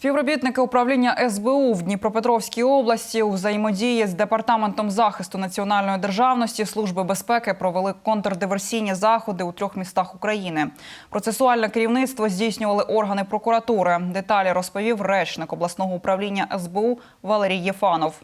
Співробітники управління СБУ в Дніпропетровській області у взаємодії з департаментом захисту національної державності Служби безпеки провели контрдиверсійні заходи у трьох містах України. Процесуальне керівництво здійснювали органи прокуратури. Деталі розповів речник обласного управління СБУ Валерій Єфанов.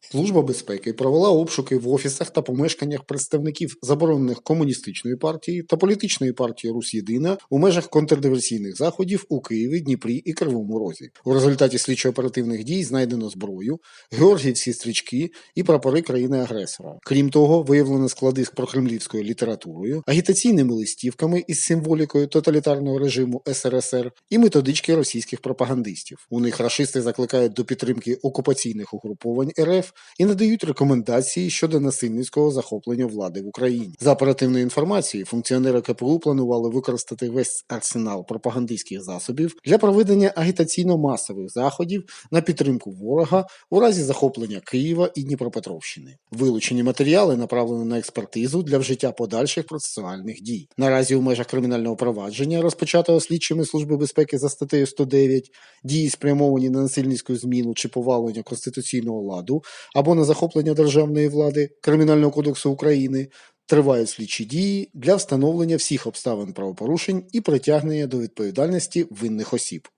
Служба безпеки провела обшуки в офісах та помешканнях представників заборонених комуністичної партії та політичної партії Русь Єдина у межах контрдиверсійних заходів у Києві, Дніпрі і Кривому Розі. У результаті слідчо-оперативних дій знайдено зброю, георгіївські стрічки і прапори країни-агресора. Крім того, виявлено склади з прокремлівською літературою, агітаційними листівками із символікою тоталітарного режиму СРСР і методички російських пропагандистів. У них рашисти закликають до підтримки окупаційних угруповань РФ і надають рекомендації щодо насильницького захоплення влади в Україні. За оперативною інформацією, функціонери КПУ планували використати весь арсенал пропагандистських засобів для проведення агітаційно-масових заходів на підтримку ворога у разі захоплення Києва і Дніпропетровщини. Вилучені матеріали направлено на експертизу для вжиття подальших процесуальних дій. Наразі у межах кримінального провадження, розпочатого слідчими Служби безпеки за статтею 109, дії спрямовані на насильницьку зміну чи повалення конституційного ладу або на захоплення державної влади Кримінального кодексу України. Тривають слідчі дії для встановлення всіх обставин правопорушень і притягнення до відповідальності винних осіб.